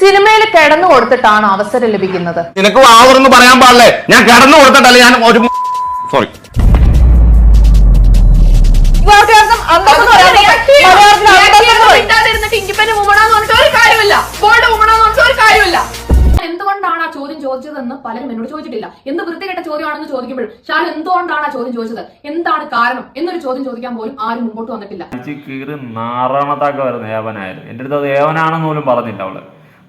സിനിമയിൽ കിടന്നു കൊടുത്തിട്ടാണ് അവസരം ലഭിക്കുന്നത്? നിനക്ക് ആവറെന്ന് പറയാൻ പാടില്ലേ? ഞാൻ കിടന്നു കൊടുത്തിട്ടല്ല ഞാൻ ഒരു സോറി എന്തുകൊണ്ടാണ് ആ ചോദ്യം ചോദിച്ചതെന്ന് പലരും എന്നോട് ചോദിച്ചിട്ടില്ല. എന്ത് വൃത്തികെട്ട ചോദ്യമാണെന്ന് ചോദിക്കുമ്പോഴും ഷാൻ എന്തുകൊണ്ടാണ് ആ ചോദ്യം ചോദിച്ചത്? എന്താണ് കാരണം? എന്നൊരു ചോദ്യം ചോദിക്കാൻ പോലും ആരും മുമ്പോട്ട് വന്നിട്ടില്ല. കീറി നാറാണത്താക്ക വരുന്ന ഏവനായിരുന്നു എന്റെ അടുത്ത് അത് ഏവനാണെന്ന് പോലും പറഞ്ഞില്ല അവൾ.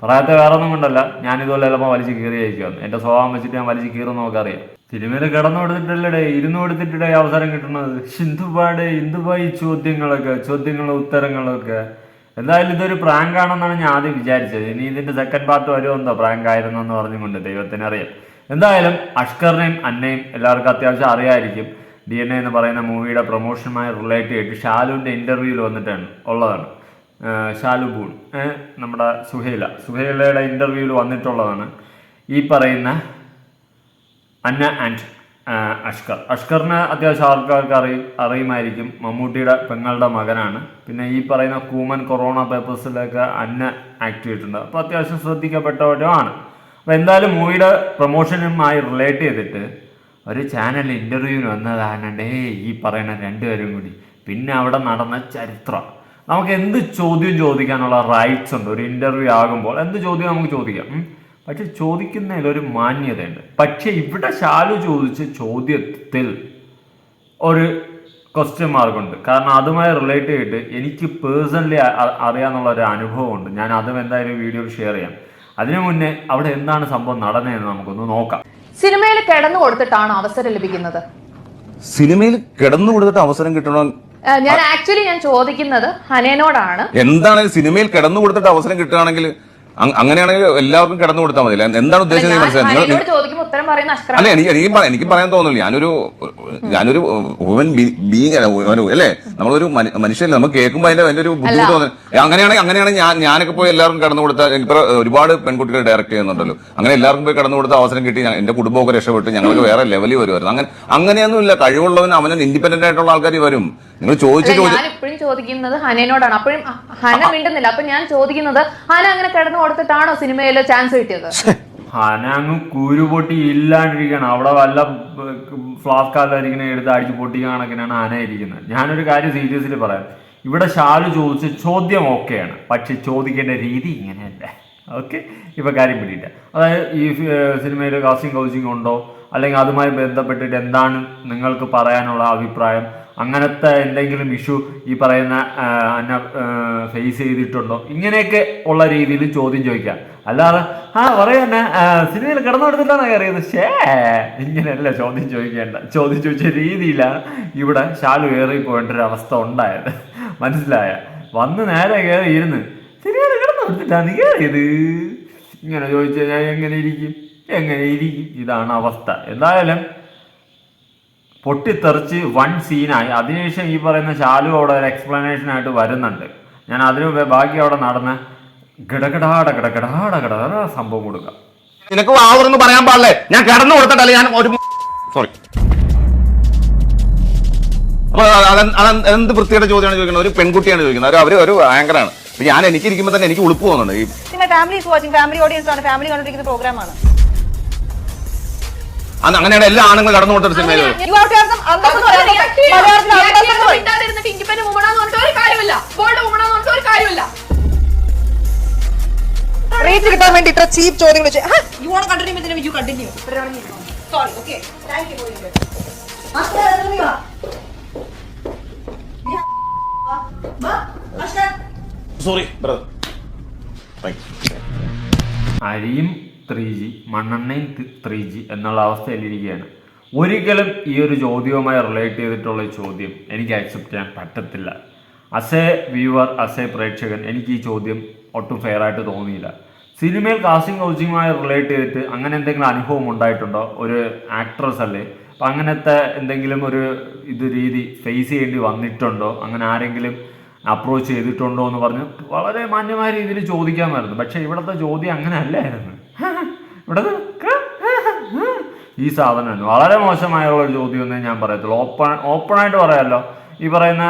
പറയാത്ത വേറെ ഒന്നും കൊണ്ടല്ല. ഞാൻ ഇതുപോലെ ചിലപ്പോൾ വലിച്ച് കീറി അയക്കുമെന്ന് എന്റെ സ്വഭാവം വെച്ചിട്ട് ഞാൻ വലിച്ച് കീറും നോക്കറിയാം സിനിമയിൽ കിടന്നു കൊടുത്തിട്ടല്ലേ ഇരുന്നു കൊടുത്തിട്ടേ അവസരം കിട്ടുന്നത്? ഹിന്ദുപാടെ ഹിന്ദുപായി ചോദ്യങ്ങളൊക്കെ ചോദ്യങ്ങളും ഉത്തരങ്ങളൊക്കെ. എന്തായാലും ഇതൊരു പ്രാങ്ക് ആണെന്നാണ് ഞാൻ ആദ്യം വിചാരിച്ചത്. ഇനി ഇതിന്റെ സെക്കൻഡ് പാർട്ട് വരുമെന്തോ പ്രാങ്ക് ആയിരുന്നു എന്ന് പറഞ്ഞുകൊണ്ട് ദൈവത്തിന് അറിയാം. എന്തായാലും അഷ്കറിനെയും അന്നയും എല്ലാവർക്കും അത്യാവശ്യം അറിയായിരിക്കും. ഡി എൻ എ എന്ന് പറയുന്ന മൂവിയുടെ പ്രൊമോഷനുമായി റിലേറ്റ് ചെയ്തിട്ട് ഷാലുവിന്റെ ഇന്റർവ്യൂവിൽ വന്നിട്ടാണ് ഉള്ളതാണ്. ഏഹ് ഷാലു ബൂൺ നമ്മുടെ സുഹേല. സുഹേലയുടെ ഇന്റർവ്യൂവിൽ വന്നിട്ടുള്ളതാണ്. ഈ പറയുന്ന അന്ന ആൻഡ് അഷ്കർ. അഷ്കറിനെ അത്യാവശ്യം ആൾക്കാർക്ക് അറി അറിയുമായിരിക്കും. മമ്മൂട്ടിയുടെ പെങ്ങളുടെ മകനാണ്. പിന്നെ ഈ പറയുന്ന കൂമൻ കൊറോണ പേപ്പേഴ്സിലൊക്കെ അന്ന ആക്ട് ചെയ്തിട്ടുണ്ട്. അപ്പോൾ അത്യാവശ്യം ശ്രദ്ധിക്കപ്പെട്ടവരുമാണ് അപ്പോൾ എന്തായാലും മൂവിയുടെ പ്രൊമോഷനുമായി റിലേറ്റ് ചെയ്തിട്ട് ഒരു ചാനൽ ഇന്റർവ്യൂവിന് വന്നതാണ് ഡേ ഈ പറയുന്ന രണ്ടുപേരും കൂടി. പിന്നെ അവിടെ നടന്ന ചരിത്രം. നമുക്ക് എന്ത് ചോദ്യം ചോദിക്കാനുള്ള റൈറ്റ്സ് ഉണ്ട്? ഒരു ഇന്റർവ്യൂ ആകുമ്പോൾ എന്ത് ചോദ്യം നമുക്ക് ചോദിക്കാം. പക്ഷെ ചോദിക്കുന്നതിൽ ഒരു മാന്യതയുണ്ട്. പക്ഷെ ഇവിടെ ശാലു ചോദിച്ച ചോദ്യത്തിൽ ഒരു ക്വസ്റ്റ്യൻ മാർക്കുണ്ട് കാരണം അതുമായി റിലേറ്റ് ചെയ്തിട്ട് എനിക്ക് പേഴ്സണലി അറിയാമെന്നുള്ള ഒരു അനുഭവമുണ്ട്. ഞാൻ അതും എന്തായാലും വീഡിയോയിൽ ഷെയർ ചെയ്യാം. അതിനു മുന്നേ അവിടെ എന്താണ് സംഭവം നടന്നതെന്ന് നമുക്കൊന്ന് നോക്കാം. സിനിമയിൽ കിടന്നു കൊടുത്തിട്ടാണ് അവസരം ലഭിക്കുന്നത്? സിനിമയിൽ കിടന്നു കൊടുത്തിട്ട് അവസരം കിട്ടണം ഞാൻ ആക്ച്വലി ഞാൻ ചോദിക്കുന്നത് ഹനേനോടാണ്. എന്താണ് സിനിമയിൽ കിടന്നു കൊടുത്തിട്ട് അവസരം കിട്ടുകയാണെങ്കിൽ അങ്ങനെയാണെങ്കിൽ എല്ലാവർക്കും കിടന്നു കൊടുത്താൽ മതി. എന്താണ് ഉദ്ദേശിച്ചത് മനസ്സിലായി? അല്ല എനിക്ക് എനിക്ക് എനിക്ക് പറയാൻ തോന്നുന്നില്ല. ഞാനൊരു ഞാനൊരു ഹ്യൂമൻ ബീങ് അല്ലേ നമ്മളൊരു മനു- മനുഷ്യല്ല നമുക്ക് കേൾക്കുമ്പോൾ അതിന്റെ അതിന്റെ ഒരു ബുദ്ധിമുട്ട് തോന്നുന്നു. അങ്ങനെയാണെങ്കിൽ അങ്ങനെയാണെങ്കിൽ ഞാൻ ഞാനൊക്കെ പോയി എല്ലാവർക്കും കടന്നു കൊടുത്താൽ ഇപ്പൊ ഒരുപാട് പെൺകുട്ടികൾ ഡയറക്റ്റ് ചെയ്യുന്നുണ്ടല്ലോ. അങ്ങനെ എല്ലാവർക്കും പോയി കടന്നു കൊടുത്ത അവസരം കിട്ടി എന്റെ കുടുംബമൊക്കെ രക്ഷപ്പെട്ട് ഞങ്ങൾക്ക് വേറെ ലെവലിൽ വരുമായിരുന്നു അങ്ങനെ അങ്ങനെയൊന്നുമില്ല. കഴിവുള്ളവൻ അവനും ഇൻഡിപെൻഡന്റ് ആയിട്ടുള്ള ആൾക്കാർ വരും. നിങ്ങൾ ചോദിച്ച ഞാൻ ഇപ്പോഴും ചോദിക്കുന്നത് ഹനയോടാണ് അപ്പോഴും ഹന മിണ്ടുന്നില്ല. അപ്പൊ ഞാൻ ചോദിക്കുന്നത് ഹന അങ്ങനെ കിടന്നു കൊടുത്തിട്ടാണോ സിനിമയിൽ ചാൻസ് കിട്ടിയത്? ഹന അങ്ങ് പൊട്ടി ഇല്ലാണ്ടിരിക്കണം അവിടെ വല്ല ഫ്ലാസ്ക് ആയിരിക്കുന്ന എടുത്ത് അടിച്ചു പൊട്ടി കണക്കിനാണ് ഹന ഇരിക്കുന്നത്. ഞാനൊരു കാര്യം സീരിയസ്ലി പറയാം. ഇവിടെ ഷാലു ചോദിച്ച ചോദ്യം ഓക്കെയാണ്. പക്ഷെ ചോദിക്കേണ്ട രീതി ഇങ്ങനെയല്ല. ഓക്കെ? ഇപ്പൊ കാര്യം പിടിയില്ല. അതായത് ഈ സിനിമയിൽ കാസ്റ്റിംഗ് കൗച്ചിങ് ഉണ്ടോ? അല്ലെങ്കിൽ അതുമായി ബന്ധപ്പെട്ടിട്ട് എന്താണ് നിങ്ങൾക്ക് പറയാനുള്ള അഭിപ്രായം? അങ്ങനത്തെ എന്തെങ്കിലും ഇഷ്യൂ ഈ പറയുന്ന എന്നെ ഫേസ് ചെയ്തിട്ടുണ്ടോ? ഇങ്ങനെയൊക്കെ ഉള്ള രീതിയിൽ ചോദ്യം ചോദിക്കാം അല്ലാതെ ആ പറയാ സിനിമയിൽ കിടന്നു കൊടുത്തിട്ടാണ് കയറിയത്? ഷേ ഇങ്ങനെയല്ല ചോദ്യം ചോദിക്കേണ്ട. ചോദ്യം ചോദിച്ച രീതിയിലാണ് ഇവിടെ ഷാൾ കയറി പോകേണ്ട ഒരു അവസ്ഥ ഉണ്ടായത്. മനസ്സിലായ? വന്ന് നേരെ കയറി ഇരുന്ന് സിനിമയിൽ കിടന്നു കൊടുത്തിട്ടാണ് കയറിയത്? ഇങ്ങനെ ചോദിച്ചാൽ ഞാൻ എങ്ങനെ ഇരിക്കും? എങ്ങനെ ഇരിക്കും ഇതാണ് അവസ്ഥ? എന്തായാലും പൊട്ടിത്തെറിച്ച് വൺ സീനായി അതിനുശേഷം ഈ പറയുന്ന ശാലു അവിടെ ഒരു എക്സ്പ്ലനേഷനായിട്ട് വരുന്നുണ്ട്. ഞാൻ അതിനു മുമ്പേ ബാക്കി അവിടെ നടന്ന് ഗടഗടാട ഗടഗടാട ഗട സംഭവം കൊടുക്കാം. നിനക്ക് ആവറെന്ന് പറയാൻ പാടില്ലേ? ഞാൻ കിടന്നു കൊടുത്തിട്ടല്ല ഞാൻ ഒരു സോറി അപ്പൊ എന്ത് വൃത്തിയുടെ ചോദ്യമാണ് ചോദിക്കുന്നത്? ഒരു പെൺകുട്ടിയാണ് ചോദിക്കുന്നത്. അവർ ഒരു ആങ്കറാണ് ഞാൻ എനിക്ക് ഇരിക്കുമ്പോൾ തന്നെ എനിക്ക് ഉളുപ്പ് പോകുന്നുണ്ട് family is watching family audience ആണ്. ഫാമിലി കണ്ടിരിക്കുന്ന പ്രോഗ്രാമാണ് അന്ന് അങ്ങനെയാണ് എല്ലാ ആണുങ്ങളും കടന്നു കൊടുത്തൊരു സിനിമയിൽ റേറ്റ് കിട്ടാൻ വേണ്ടി ഇത്ര ചീപ്പ് ചോദ്യങ്ങൾ sorry okay thank you sorry brother അരിയും ത്രീ ജി മണ്ണെണ്ണയും ത്രീ ജി എന്നുള്ള അവസ്ഥയിലിരിക്കുകയാണ്. ഒരിക്കലും ഈ ഒരു ചോദ്യവുമായി റിലേറ്റ് ചെയ്തിട്ടുള്ള ചോദ്യം എനിക്ക് അക്സെപ്റ്റ് ചെയ്യാൻ പറ്റത്തില്ല. അസ് വ്യൂവർ അസ് പ്രേക്ഷകൻ എനിക്ക് ഈ ചോദ്യം ഒട്ടും ഫെയർ ആയിട്ട് തോന്നിയില്ല. സിനിമയിൽ കാസ്റ്റിംഗ് കോച്ചിങ്ങുമായി റിലേറ്റ് ചെയ്തിട്ട് അങ്ങനെ എന്തെങ്കിലും അനുഭവം ഉണ്ടായിട്ടുണ്ടോ? ഒരു ആക്ട്രസ് അല്ലേ? അപ്പം അങ്ങനത്തെ എന്തെങ്കിലും ഒരു ഇത് രീതി ഫേസ് ചെയ്യേണ്ടി വന്നിട്ടുണ്ടോ? അങ്ങനെ ആരെങ്കിലും അപ്രോച്ച് ചെയ്തിട്ടുണ്ടോ എന്ന് പറഞ്ഞ് വളരെ മാന്യമായ രീതിയിൽ ചോദിക്കാമായിരുന്നു. പക്ഷേ ഇവിടുത്തെ ചോദ്യം അങ്ങനെ അല്ലായിരുന്നു. ഇവിടെ ഈ സാധനമാണ് വളരെ മോശമായുള്ള ഒരു ചോദ്യം എന്നേ ഞാൻ പറയത്തുള്ളൂ. ഓപ്പൺ ഓപ്പണായിട്ട് പറയാമല്ലോ ഈ പറയുന്ന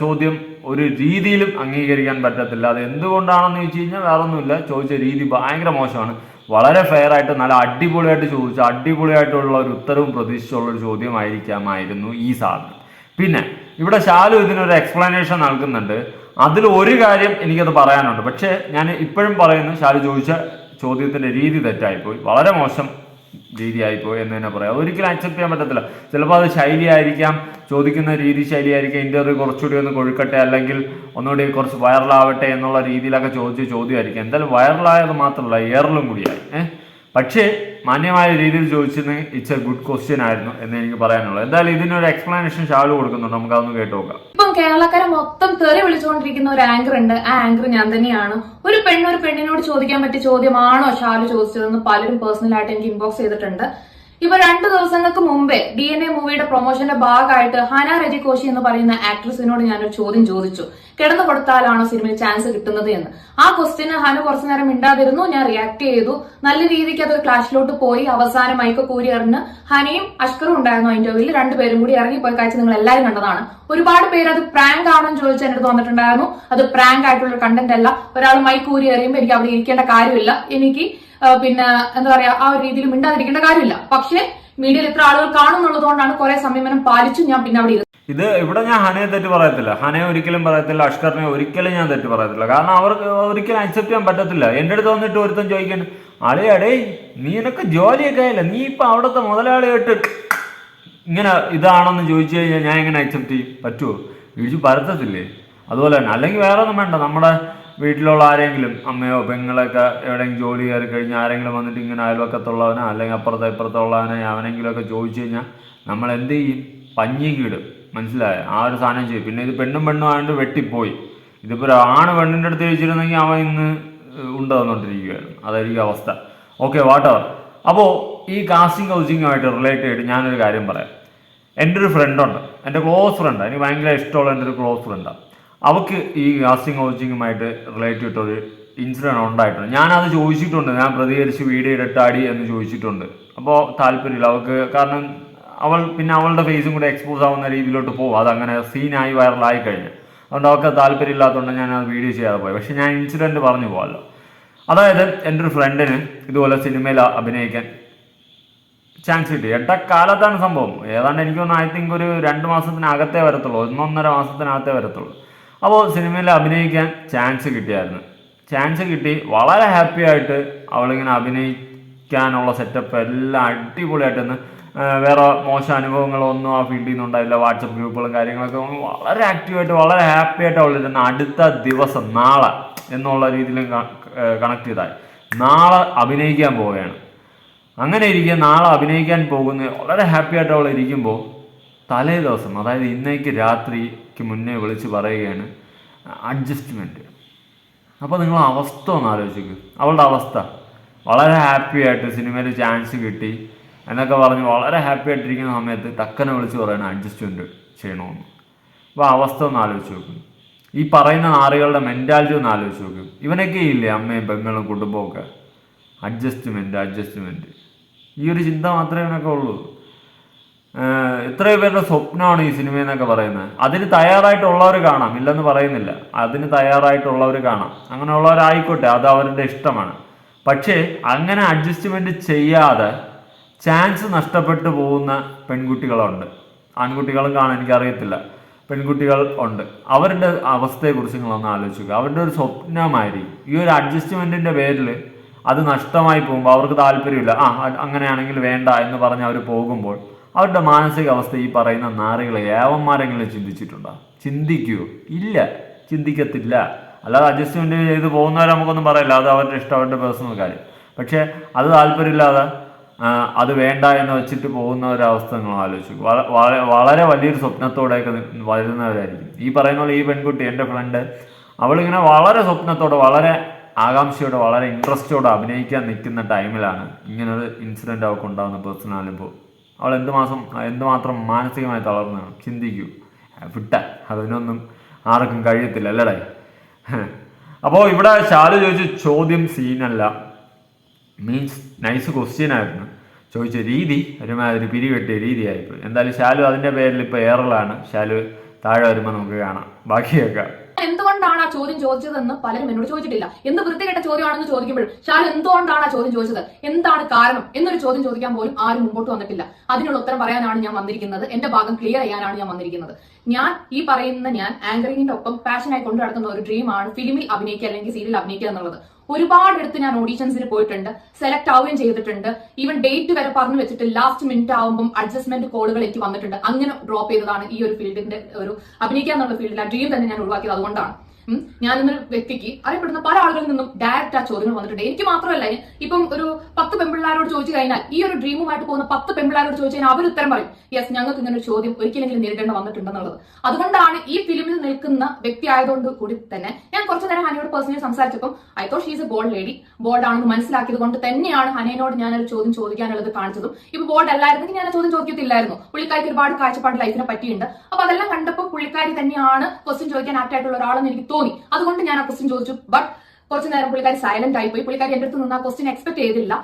ചോദ്യം ഒരു രീതിയിലും അംഗീകരിക്കാൻ പറ്റത്തില്ല. അത് എന്തുകൊണ്ടാണെന്ന് ചോദിച്ചു കഴിഞ്ഞാൽ വേറെ ഒന്നുമില്ല ചോദിച്ച രീതി ഭയങ്കര മോശമാണ്. വളരെ ഫെയർ ആയിട്ട് നല്ല അടിപൊളിയായിട്ട് ചോദിച്ച അടിപൊളിയായിട്ടുള്ള ഒരു ഉത്തരവും പ്രതീക്ഷിച്ചുള്ള ഒരു ചോദ്യമായിരിക്കാമായിരുന്നു ഈ സാധനം. പിന്നെ ഇവിടെ ശാലു ഇതിനൊരു എക്സ്പ്ലനേഷൻ നൽകുന്നുണ്ട്. അതിൽ ഒരു കാര്യം എനിക്കത് പറയാനുണ്ട്. പക്ഷേ ഞാൻ ഇപ്പോഴും പറയുന്നു ശാലു ചോദിച്ച ചോദ്യത്തിന്റെ രീതി തെറ്റായിപ്പോയി. വളരെ മോശം രീതിയായിപ്പോയി എന്ന് തന്നെ പറയാം. അതൊരിക്കലും അക്സെപ്റ്റ് ചെയ്യാൻ പറ്റത്തില്ല. ചിലപ്പോൾ അത് ശൈലിയായിരിക്കാം ചോദിക്കുന്ന രീതി ശൈലിയായിരിക്കാം ഇന്റർവ്യൂ കുറച്ചുകൂടി ഒന്ന് കൊഴുക്കട്ടെ അല്ലെങ്കിൽ ഒന്നുകൂടി കുറച്ച് വൈറലാവട്ടെ എന്നുള്ള രീതിയിലൊക്കെ ചോദിച്ച ചോദ്യമായിരിക്കും. എന്തായാലും വൈറലായത് മാത്രമല്ല എയറിലും കൂടിയായി. ഏഹ്? പക്ഷേ മാന്യമായ രീതിയിൽ ചോദിച്ചെന്ന് ഇറ്റ്സ് എ ഗുഡ് ക്വസ്റ്റ്യൻ ആയിരുന്നു എന്ന് എനിക്ക് പറയാനുള്ളൂ എന്തായാലും ഇതിനൊരു എക്സ്പ്ലനേഷൻ ഷാലു കൊടുക്കുന്നുണ്ട്. നമുക്ക് അതൊന്ന് കേട്ട് നോക്കാം. ഇപ്പം കേരളക്കാരെ മൊത്തം തെറി വിളിച്ചുകൊണ്ടിരിക്കുന്ന ഒരു ആങ്കർ ഉണ്ട്. ആ ആങ്കർ ഞാൻ തന്നെയാണ്. ഒരു പെണ്ണ് ഒരു പെണ്ണിനോട് ചോദിക്കാൻ പറ്റിയ ചോദ്യമാണോ ഷാലു ചോദിച്ചതെന്ന് പലരും പേഴ്സണലായിട്ട് എനിക്ക് ഇൻബോക്സ് ചെയ്തിട്ടുണ്ട്. ഇപ്പൊ രണ്ടു ദിവസങ്ങൾക്ക് മുമ്പേ ഡി എൻ എ മൂവിയുടെ പ്രൊമോഷന്റെ ഭാഗമായിട്ട് ഹന രജി കോശി എന്ന് പറയുന്ന ആക്ട്രസിനോട് ഞാനൊരു ചോദ്യം ചോദിച്ചു. കിടന്നു കൊടുത്താലാണോ സിനിമയിൽ ചാൻസ് കിട്ടുന്നത് എന്ന്. ആ ക്വസ്റ്റിന് ഹന കുറച്ചു നേരം മിണ്ടാതിരുന്നു. ഞാൻ റിയാക്ട് ചെയ്തു. നല്ല രീതിക്ക് അതൊരു ക്ലാഷിലോട്ട് പോയി. അവസാനം മൈക്ക് കൂരി എറിഞ്ഞ് ഹനയും അഷ്കറും ഉണ്ടായിരുന്നു ഇന്റർവ്യൂവിൽ രണ്ടുപേരും കൂടി ഇറങ്ങിപ്പോയ കാഴ്ച നിങ്ങൾ എല്ലാവരും കണ്ടതാണ്. ഒരുപാട് പേര് അത് പ്രാങ്ക് ആണോ എന്ന് ചോദിച്ച് അടുത്ത് വന്നിട്ടുണ്ടായിരുന്നു. അത് പ്രാങ്ക് ആയിട്ടുള്ള കണ്ടന്റ് അല്ല. ഒരാൾ മൈക്ക് കൂരി എറിയുമ്പോൾ എനിക്ക് അവിടെ ഇരിക്കേണ്ട കാര്യമില്ല. എനിക്ക് പിന്നെ എന്താ പറയാ ആ ഒരു രീതിയിൽ മിണ്ടാതിരിക്കേണ്ട കാര്യമില്ല. പക്ഷേ മീഡിയയിൽ എത്ര ആളുകൾ കാണുന്നുള്ളതുകൊണ്ടാണ് കുറെ സംയമനം പാലിച്ചു ഞാൻ പിന്നെ അവിടെ ഇത് ഇവിടെ ഞാൻ ഹനയെ തെറ്റ് പറയത്തില്ല. ഹനയെ ഒരിക്കലും പറയത്തില്ല അഷ്കറിനെ ഒരിക്കലും ഞാൻ തെറ്റ് പറയത്തില്ല. കാരണം അവർക്ക് ഒരിക്കലും അക്സെപ്റ്റ് ചെയ്യാൻ പറ്റത്തില്ല. എന്റെ അടുത്ത് വന്നിട്ട് ഒരുത്തൻ ചോദിക്കാൻ അളിയാടേ നീ എനക്ക് ജോലിയൊക്കെ ആയില്ല? നീ ഇപ്പൊ അവിടുത്തെ മുതലാളിയായിട്ട് ഇങ്ങനെ ഇതാണെന്ന് ചോദിച്ചു കഴിഞ്ഞാൽ ഞാൻ എങ്ങനെ അക്സെപ്റ്റ് ചെയ്യും? പറ്റുമോ ഇടിച്ചു പരത്തത്തില്ലേ? അതുപോലെ തന്നെ. അല്ലെങ്കിൽ വേറെ ഒന്നും വേണ്ട. നമ്മുടെ വീട്ടിലുള്ള ആരെങ്കിലും അമ്മയോ പെങ്ങളൊക്കെ എവിടെയെങ്കിലും ജോലി കയറി കഴിഞ്ഞാൽ ആരെങ്കിലും വന്നിട്ട് ഇങ്ങനെ അയൽവക്കത്തുള്ളവനോ അല്ലെങ്കിൽ അപ്പുറത്തെ ഇപ്പുറത്തുള്ളവനെ അവനെങ്കിലുമൊക്കെ ചോദിച്ചു കഴിഞ്ഞാൽ നമ്മൾ എന്ത് ചെയ്യും? പഞ്ഞി ഇടും മനസ്സിലായോ? ആ ഒരു സാധനം ചെയ്യും. പിന്നെ ഇത് പെണ്ണും പെണ്ണും ആയതുകൊണ്ട് വെട്ടിപ്പോയി. ഇതിപ്പോൾ ഒരു ആണ് പെണ്ണിന്റെ അടുത്ത് ചോദിച്ചിരുന്നെങ്കിൽ അവൻ ഇന്ന് ഉണ്ട് തന്നുകൊണ്ടിരിക്കുകയായിരുന്നു അതായിരിക്കും അവസ്ഥ. ഓക്കെ വാട്ടവർ അപ്പോൾ ഈ കാസ്റ്റിംഗ് കൗച്ചിങ്ങുമായിട്ട് റിലേറ്റ് ചെയ്തിട്ട് ഞാനൊരു കാര്യം പറയാം. എന്റെ ഒരു ഫ്രണ്ടുണ്ട് എന്റെ ക്ലോസ് ഫ്രണ്ട് എനിക്ക് ഭയങ്കര ഇഷ്ടമുള്ള എന്റെ ഒരു ക്ലോസ് ഫ്രണ്ടാണ് അവൾക്ക് ഈ കാസ്റ്റിംഗ് കോച്ചിങ്ങുമായിട്ട് റിലേറ്റ് ഒരു ഇൻസിഡന്റ് ഉണ്ടായിട്ടുണ്ട്. ഞാനത് ചോദിച്ചിട്ടുണ്ട്. ഞാൻ പ്രതികരിച്ച് വീഡിയോ ഇടട്ടാടി എന്ന് ചോദിച്ചിട്ടുണ്ട്. അപ്പോൾ താല്പര്യമില്ല. അവൾക്ക് കാരണം അവൾ പിന്നെ അവളുടെ ഫേസും കൂടെ എക്സ്പോസ് ആവുന്ന രീതിയിലോട്ട് പോകും. അതങ്ങനെ സീനായി വൈറലായി കഴിഞ്ഞു. അതുകൊണ്ട് അവൾക്ക് താല്പര്യമില്ലാത്തതുകൊണ്ട് ഞാൻ അത് വീഡിയോ ചെയ്യാതെ പോയി. പക്ഷേ ഞാൻ ഇൻസിഡന്റ് പറഞ്ഞു പോകാമല്ലോ അതായത് എന്റെ ഒരു ഫ്രണ്ടിന് ഇതുപോലെ സിനിമയിൽ അഭിനയിക്കാൻ ചാൻസ് കിട്ടി. എട്ടക്കാലത്താണ് സംഭവം. ഏതാണ്ട് എനിക്ക് തോന്നുന്നു ഐ തിങ്ക് ഒരു രണ്ട് മാസത്തിനകത്തേ വരത്തുള്ളൂ. ഒന്നൊന്നര മാസത്തിനകത്തേ വരത്തുള്ളൂ. അപ്പോൾ സിനിമയിൽ അഭിനയിക്കാൻ ചാൻസ് കിട്ടിയായിരുന്നു. ചാൻസ് കിട്ടി. വളരെ ഹാപ്പി ആയിട്ട് അവളിങ്ങനെ അഭിനയിക്കാനുള്ള സെറ്റപ്പ് എല്ലാം അടിപൊളിയായിട്ടൊന്ന് വേറെ മോശം അനുഭവങ്ങളൊന്നും ആ ഫീൽഡിൽ നിന്നുണ്ടായില്ല. വാട്സപ്പ് ഗ്രൂപ്പുകളും കാര്യങ്ങളൊക്കെ വളരെ ആക്റ്റീവായിട്ട് വളരെ ഹാപ്പി ആയിട്ട് അവളിരുന്ന് അടുത്ത ദിവസം നാളെ എന്നുള്ള രീതിയിൽ കണക്ട് ചെയ്തായി. നാളെ അഭിനയിക്കാൻ പോവുകയാണ്. അങ്ങനെ ഇരിക്കുക നാളെ അഭിനയിക്കാൻ പോകുന്ന വളരെ ഹാപ്പി ആയിട്ട് അവൾ ഇരിക്കുമ്പോൾ തലേ ദിവസം അതായത് ഇന്നേക്ക് രാത്രിക്ക് മുന്നേ വിളിച്ച് പറയുകയാണ് അഡ്ജസ്റ്റ്മെന്റ് അപ്പോൾ നിങ്ങൾ അവസ്ഥ ഒന്ന് ആലോചിക്കുക അവളുടെ അവസ്ഥ. വളരെ ഹാപ്പി ആയിട്ട് സിനിമയിൽ ചാൻസ് കിട്ടി. എന്നൊക്കെ പറഞ്ഞ് വളരെ ഹാപ്പി ആയിട്ടിരിക്കുന്ന സമയത്ത് ടക്കനെ വിളിച്ച് പറയണം അഡ്ജസ്റ്റ്മെന്റ് ചെയ്യണമെന്ന് അപ്പോൾ അവസ്ഥ ഒന്ന് ആലോചിച്ച് നോക്കും. ഈ പറയുന്ന നാറുകളുടെ മെന്റാലിറ്റി ഒന്ന് ആലോചിച്ച് നോക്കും. ഇവനൊക്കെ ഇല്ലേ അമ്മയും പെങ്ങളും കുടുംബമൊക്കെ അഡ്ജസ്റ്റ്മെന്റ് അഡ്ജസ്റ്റ്മെന്റ് ഈ ഒരു ചിന്ത മാത്രമേ ഇവനൊക്കെ ഉള്ളൂ. എത്രയോ പേരുടെ സ്വപ്നമാണ് ഈ സിനിമ എന്നൊക്കെ പറയുന്നത്. അതിന് തയ്യാറായിട്ടുള്ളവർ കാണാം ഇല്ലെന്ന് പറയുന്നില്ല. അതിന് തയ്യാറായിട്ടുള്ളവർ കാണാം. അങ്ങനെയുള്ളവരായിക്കോട്ടെ അത് അവരുടെ ഇഷ്ടമാണ്. പക്ഷേ അങ്ങനെ അഡ്ജസ്റ്റ്മെന്റ് ചെയ്യാതെ ചാൻസ് നഷ്ടപ്പെട്ടു പോകുന്ന പെൺകുട്ടികളുണ്ട്. ആൺകുട്ടികളും കാണാൻ എനിക്കറിയത്തില്ല. പെൺകുട്ടികൾ ഉണ്ട്. അവരുടെ അവസ്ഥയെക്കുറിച്ച് നിങ്ങളൊന്ന് ആലോചിക്കുക. അവരുടെ ഒരു സ്വപ്നമായിരിക്കും. ഈ ഒരു അഡ്ജസ്റ്റ്മെന്റിന്റെ പേരിൽ അത് നഷ്ടമായി പോകുമ്പോൾ അവർക്ക് താല്പര്യമില്ല. ആ അങ്ങനെയാണെങ്കിൽ വേണ്ട എന്ന് പറഞ്ഞ് അവർ പോകുമ്പോൾ അവരുടെ മാനസികാവസ്ഥ ഈ പറയുന്ന നാറികളെ ഏവന്മാരെങ്കിലും ചിന്തിച്ചിട്ടുണ്ടോ? ചിന്തിക്കൂ. ഇല്ല. ചിന്തിക്കത്തില്ല. അല്ലാതെ അഡ്ജസ്റ്റ്മെന്റ് ചെയ്ത് പോകുന്നവരെ നമുക്കൊന്നും പറയില്ല. അത് അവരുടെ ഇഷ്ടം അവരുടെ പേഴ്സണൽ കാര്യം. പക്ഷേ അത് താല്പര്യമില്ലാതെ അത് വേണ്ട എന്ന് വെച്ചിട്ട് പോകുന്ന ഒരവസ്ഥ നിങ്ങൾ ആലോചിച്ചു വള- വള- വളരെ വലിയൊരു സ്വപ്നത്തോടെയൊക്കെ വരുന്നവരായിരിക്കും. ഈ പറയുന്ന പോലെ ഈ പെൺകുട്ടി എന്റെ ഫ്രണ്ട് അവളിങ്ങനെ വളരെ സ്വപ്നത്തോടെ വളരെ ആകാംക്ഷയോടെ വളരെ ഇൻട്രസ്റ്റോടെ അഭിനയിക്കാൻ നിൽക്കുന്ന ടൈമിലാണ് ഇങ്ങനൊരു ഇൻസിഡന്റ് അവൾക്ക് ഉണ്ടാകുന്ന പേഴ്സണാലിപ്പോൾ അവൾ എന്തുമാസം എന്തുമാത്രം മാനസികമായി തളർന്നാണ് ചിന്തിക്കൂ. വിട്ട. അതിനൊന്നും ആർക്കും കഴിയത്തില്ല അല്ലടേ. അപ്പോൾ ഇവിടെ ഷാലു ചോദിച്ച ചോദ്യം സീനല്ല. മീൻസ് നൈസ് ക്വസ്റ്റ്യൻ ആയിരുന്നു. ചോദിച്ച രീതി ഒരുമാതിരി പിരിവെട്ടിയ രീതിയായിപ്പോയി. എന്തായാലും ഷാലു അതിന്റെ പേരിൽ ഇപ്പോൾ ഏറലാണ്. ഷാലു താഴെ വരുമ്പോൾ നമുക്ക് കാണാം. ബാക്കിയൊക്കെ എന്തുകൊണ്ടാണ് ആ ചോദ്യം ചോദിച്ചതെന്ന് പലരും എന്നോട് ചോദിച്ചിട്ടില്ല. എന്ത് വൃത്തികെട്ട ചോദ്യമാണെന്ന് ചോദിക്കുമ്പോൾ ഷാൻ എന്തുകൊണ്ടാണ് ആ ചോദ്യം ചോദിച്ചത്? എന്താണ് കാരണം? എന്നൊരു ചോദ്യം ചോദിക്കാൻ പോലും ആരും മുമ്പോട്ട് വന്നിട്ടില്ല. അതിനുള്ള ഉത്തരം പറയാനാണ് ഞാൻ വന്നിരിക്കുന്നത്. എന്റെ ഭാഗം ക്ലിയർ ചെയ്യാനാണ് ഞാൻ വന്നിരിക്കുന്നത്. ഞാൻ ഈ പറയുന്ന ഞാൻ ആങ്കറിങ്ങിന്റെ ഒപ്പം പാഷനായി കൊണ്ടു നടക്കുന്ന ഒരു ഡ്രീമാണ് ഫിലിമിൽ അഭിനയിക്കുക അല്ലെങ്കിൽ സീരിയൽ അഭിനയിക്കുക എന്നുള്ളത്. ഒരുപാട് എടുത്ത് ഞാൻ ഓഡീഷൻസിന് പോയിട്ടുണ്ട് സെലക്ട് ആവുകയും ചെയ്തിട്ടുണ്ട്. ഈവൻ ഡേറ്റ് വരെ പറഞ്ഞു വെച്ചിട്ട് ലാസ്റ്റ് മിനിറ്റ് ആവുമ്പോൾ അഡ്ജസ്റ്റ്മെന്റ് കോളുകൾ എനിക്ക് വന്നിട്ടുണ്ട്. അങ്ങനെ ഡ്രോപ്പ് ചെയ്തതാണ് ഈ ഒരു ഫീൽഡിന്റെ ഒരു അഭിനയിക്കുക എന്നുള്ള ഫീൽഡിൽ ആ ഡ്രീം തന്നെ ഞാൻ ഒഴിവാക്കിയത് അതുകൊണ്ടാണ്. ഇന്നൊരു വ്യക്തിക്ക് അറിയപ്പെടുന്ന പല ആളുകളിൽ നിന്നും ഡയറക്റ്റ് ആ ചോദ്യങ്ങൾ വന്നിട്ടുണ്ട്. എനിക്ക് മാത്രമല്ല ഇപ്പം ഒരു പത്ത് പെമ്പിള്ളാരോട് ചോദിച്ചു കഴിഞ്ഞാൽ ഈ ഒരു ഡ്രീമുമായിട്ട് പോകുന്ന പത്ത് പെമ്പിള്ളാരോട് ചോദിച്ചു കഴിഞ്ഞാൽ അവർ ഉത്തരം പറയും. യെസ് ഞങ്ങൾക്ക് ഇങ്ങനെ ഒരു ചോദ്യം ഒരിക്കലെങ്കിലും നേരിടേണ്ട വന്നിട്ടുണ്ടെന്നുള്ളത്. അതുകൊണ്ടാണ് ഈ ഫിലിമിൽ നിൽക്കുന്ന വ്യക്തി ആയതുകൊണ്ട് കൂടി തന്നെ ഞാൻ കുറച്ചു നേരം ഹനയോട് പേഴ്സണലി സംസാരിച്ചപ്പോൾ I thought she's a bold lady bold ആണെന്ന് മനസ്സിലാക്കിയത് കൊണ്ട് തന്നെയാണ് ഹനയോട് ഒരു ചോദ്യം ചോദിക്കാനുള്ളത് കാണിച്ചതും. ഇപ്പൊ ബോൾഡ് അല്ലായിരുന്നെങ്കിൽ ഞാൻ ചോദ്യം ചോദിക്കത്തില്ലായിരുന്നു. പുള്ളിക്കാരിക്ക് ഒരുപാട് കാഴ്ചപ്പാട് ലൈഫിനെ പറ്റിയുണ്ട് അപ്പൊ അതെല്ലാം കണ്ടപ്പോൾ പുള്ളിക്കാരി തന്നെയാണ് ക്വസ്റ്റ്യൻ ചോദിക്കാൻ ആപ്റ്റായിട്ടുള്ള ഒരാളെന്ന് എനിക്ക് തോന്നി അതുകൊണ്ട് ഞാൻ ആ ക്വസ്റ്റ്യൻ ചോദിച്ചു. ബട്ട് കുറച്ച് നേരം പുള്ളിക്കാരി സൈലന്റ് ആയി പോയി പുള്ളിക്കാരി എന്റെ അടുത്ത് നിന്ന് ആ ക്വസ്റ്റ്യൻ എക്സ്പെക്ട് ചെയ്തില്ല.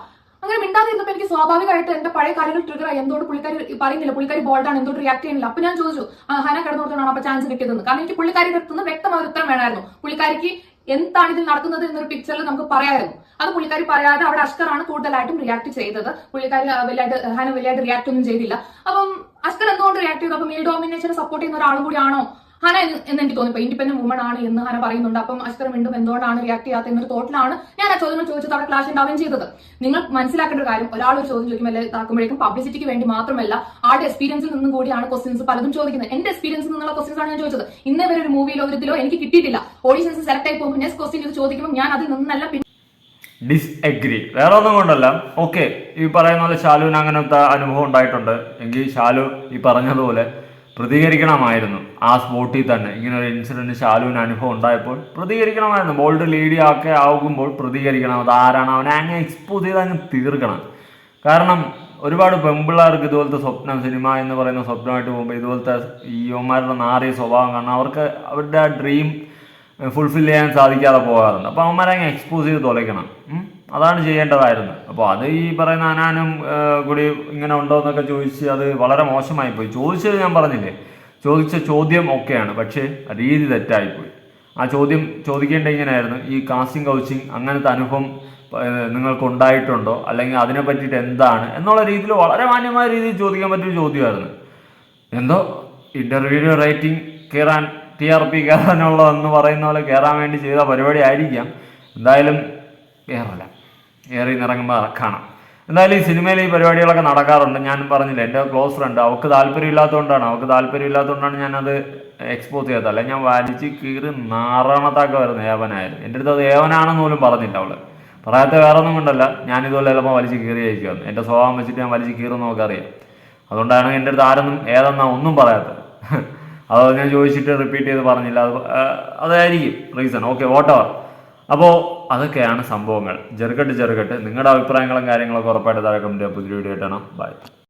അങ്ങനെ മിണ്ടാതെ ഇരുന്നപ്പോൾ എനിക്ക് സ്വാഭാവികമായിട്ട് എന്റെ പഴയ കാര്യങ്ങൾ ട്രിഗർ ആയി. എന്തുകൊണ്ട് പുള്ളിക്കാരി പറയുന്നില്ല? പുള്ളിക്കാരി ബോൾഡാണ് എന്തുകൊണ്ട് റിയാക്ട് ചെയ്യുന്നില്ല? അപ്പൊ ഞാൻ ചോദിച്ചു ഹന കിടന്നു അപ്പൊ ചാൻസ് കിട്ടിയതെന്ന്. കാരണം എനിക്ക് പുള്ളിക്കാരിയുടെ അടുത്ത് നിന്ന് വ്യക്തമായ ഉത്തരം വേണമായിരുന്നു. പുള്ളിക്കാരിക്ക് എന്താണ് ഇതിൽ നടക്കുന്നത് എന്നൊരു പിക്ചറിൽ നമുക്ക് പറയാമായിരുന്നു അത് പുള്ളിക്കാരി പറയാതെ അവിടെ അഷ്കറാണ് കൂടുതലായിട്ടും റിയാക്ട് ചെയ്തത്. പുള്ളിക്കാരി വലിയായിട്ട് ഹന വലിയായിട്ട് റിയാക്ട് ഒന്നും ചെയ്തില്ല. അപ്പം അഷ്കർ എന്തുകൊണ്ട് റിയാക്ട് ചെയ്തു? അപ്പൊ മെയിൽ ഡോമിനേഷനെ സപ്പോർട്ട് ചെയ്യുന്ന ഒരാളും കൂടിയാണോ ഹന എന്ന് എനിക്ക് തോന്നി ഇൻഡിപെൻഡന്റ് വുമൺ ആണ് എന്ന് ഹന പറയുന്നുണ്ട്. അപ്പം അഷ്കർ വീണ്ടും എന്തുകൊണ്ടാണ് റിയാക്ട് ചെയ്യാത്ത എന്നൊരു തോട്ടിലാണ് ഞാൻ ആ ചോദ്യങ്ങൾ ചോദിച്ചത്. അവിടെ ക്ലാഷ് ഉണ്ടാവുകയും ചെയ്തത്. നിങ്ങൾ മനസ്സിലാക്കേണ്ട ഒരു കാര്യം ഒരാൾ ഒരു ചോദ്യം ചോദിക്കുമ്പോൾ അല്ലെങ്കിൽ ഇതാക്കുമ്പോഴേക്കും പബ്ലിസിറ്റിക്ക് വേണ്ടി മാത്രമല്ല ആളുടെ എക്സ്പീരിയൻസിൽ നിന്നും കൂടിയാണ് ക്വസ്റ്റ്യൻസ് പലതും ചോദിക്കുന്നത്. എന്റെ എക്സ്പീരിയൻസിൽ നിന്നുള്ള ക്വസ്റ്റ്യൻസ് ആണ് ഞാൻ ചോദിച്ചത്. ഇന്നേ വരെ ഒരു മൂവിയിലോ ഒരു ഇതിലോ എനിക്ക് കിട്ടിയിട്ടില്ല. ഓഡീഷൻസ് സെലക്ട് ആയി പോകുമ്പോൾ നെക്സ്റ്റ് ക്വസ്റ്റ്യൻ ഇത് ചോദിക്കുമ്പോൾ ഞാൻ അതിൽ നിന്നല്ല പിന്നെ ഡിസ്അഗ്രി വേറെ ഒന്നും കൊണ്ടല്ല. ഓക്കെ ഈ പറയുന്ന പോലെ ശാലുവിന് അങ്ങനത്തെ അനുഭവം ഉണ്ടായിട്ടുണ്ട്. എങ്കിൽ ശാലു ഈ പറഞ്ഞതുപോലെ പ്രതികരിക്കണമായിരുന്നു. ആ സ്പോട്ടിൽ തന്നെ. ഇങ്ങനെ ഒരു ഇൻസിഡന്റ് ശാലുവിന് അനുഭവം ഉണ്ടായപ്പോൾ പ്രതികരിക്കണമായിരുന്നു. ബോൾഡ് ലീഡി ഒക്കെ ആകുമ്പോൾ പ്രതികരിക്കണം. അത് ആരാണ് അവനെ അങ്ങ് എക്സ്പോസ് ചെയ്ത് അങ്ങ് തീർക്കണം. കാരണം ഒരുപാട് പെമ്പിള്ളേർക്ക് ഇതുപോലത്തെ സ്വപ്നം സിനിമ എന്ന് പറയുന്ന സ്വപ്നമായിട്ട് പോകുമ്പോൾ ഇതുപോലത്തെ ഈ യുവന്മാരുടെ നാറിയ സ്വഭാവം കാരണം അവർക്ക് അവരുടെ ഡ്രീം ഫുൾഫിൽ ചെയ്യാൻ സാധിക്കാതെ പോകാറുണ്ട്. അപ്പോൾ അവന്മാരെ അങ്ങ് എക്സ്പോസ് ചെയ്ത് തുലയ്ക്കണം. അതാണ് ചെയ്യേണ്ടതായിരുന്നത് അപ്പോൾ അത് ഈ പറയുന്ന അനാനും കൂടി ഇങ്ങനെ ഉണ്ടോ എന്നൊക്കെ ചോദിച്ച് അത് വളരെ മോശമായി പോയി. ചോദിച്ചത് ഞാൻ പറഞ്ഞില്ലേ? ചോദിച്ച ചോദ്യം ഒക്കെയാണ്. പക്ഷേ രീതി തെറ്റായിപ്പോയി ആ ചോദ്യം ചോദിക്കേണ്ട ഇങ്ങനെയായിരുന്നു. ഈ കാസ്റ്റിംഗ് കൗച്ചിങ് അങ്ങനത്തെ അനുഭവം നിങ്ങൾക്ക് ഉണ്ടായിട്ടുണ്ടോ അല്ലെങ്കിൽ അതിനെ പറ്റിയിട്ട് എന്താണ്? എന്നുള്ള രീതിയിൽ വളരെ മാന്യമായ രീതിയിൽ ചോദിക്കാൻ പറ്റിയ ചോദ്യമായിരുന്നു. എന്തോ ഇന്റർവ്യൂ റേറ്റിംഗ് കയറാൻ ടി ആർ പി കയറാനുള്ള എന്ന് പറയുന്ന പോലെ കയറാൻ വേണ്ടി ചെയ്ത പരിപാടി ആയിരിക്കാം. എന്തായാലും കയറില്ല കയറി നിറങ്ങുമ്പോൾ കാണാം. എന്തായാലും ഈ സിനിമയിൽ ഈ പരിപാടികളൊക്കെ നടക്കാറുണ്ട്. ഞാൻ പറഞ്ഞില്ല എന്റെ ക്ലോസ് ഫ്രണ്ട് അവൾക്ക് താല്പര്യമില്ലാത്തതുകൊണ്ടാണ് അവൾക്ക് താല്പര്യമില്ലാത്തതുകൊണ്ടാണ് ഞാനത് എക്സ്പോസ് ചെയ്തത് അല്ലെങ്കിൽ ഞാൻ വലിച്ച് കീറി നാറാണത്തൊക്കെ വരുന്ന ഏവനായിരുന്നു. എന്റെ അടുത്ത് അത് ഏവനാണെന്ന് പോലും പറഞ്ഞില്ല അവൾ. പറയാത്ത വേറെ ഒന്നും കൊണ്ടല്ല ഞാനിതുപോലെ ചിലപ്പോൾ വലിച്ച് കീറി അയക്കുമെന്ന് എന്റെ സ്വഭാവം വെച്ചിട്ട് ഞാൻ വലിച്ച് കീറുന്ന അറിയാം. അതുകൊണ്ടാണ് എന്റെ അടുത്ത് ആരൊന്നും ഏതെന്നാ ഒന്നും പറയാത്തത്. അത് ഞാൻ ചോദിച്ചിട്ട് റിപ്പീറ്റ് ചെയ്ത് പറഞ്ഞില്ല. അത് അതായിരിക്കും റീസൺ ഓക്കെ വോട്ടവർ അപ്പോൾ അതൊക്കെയാണ് സംഭവങ്ങൾ. ജെറുകെട്ട് ചെറുകെട്ട് നിങ്ങളുടെ അഭിപ്രായങ്ങളും കാര്യങ്ങളൊക്കെ ഉറപ്പായിട്ട് താഴെ കമന്റ് പുതിയ വീഡിയോ ആയിട്ടാണ് ബൈ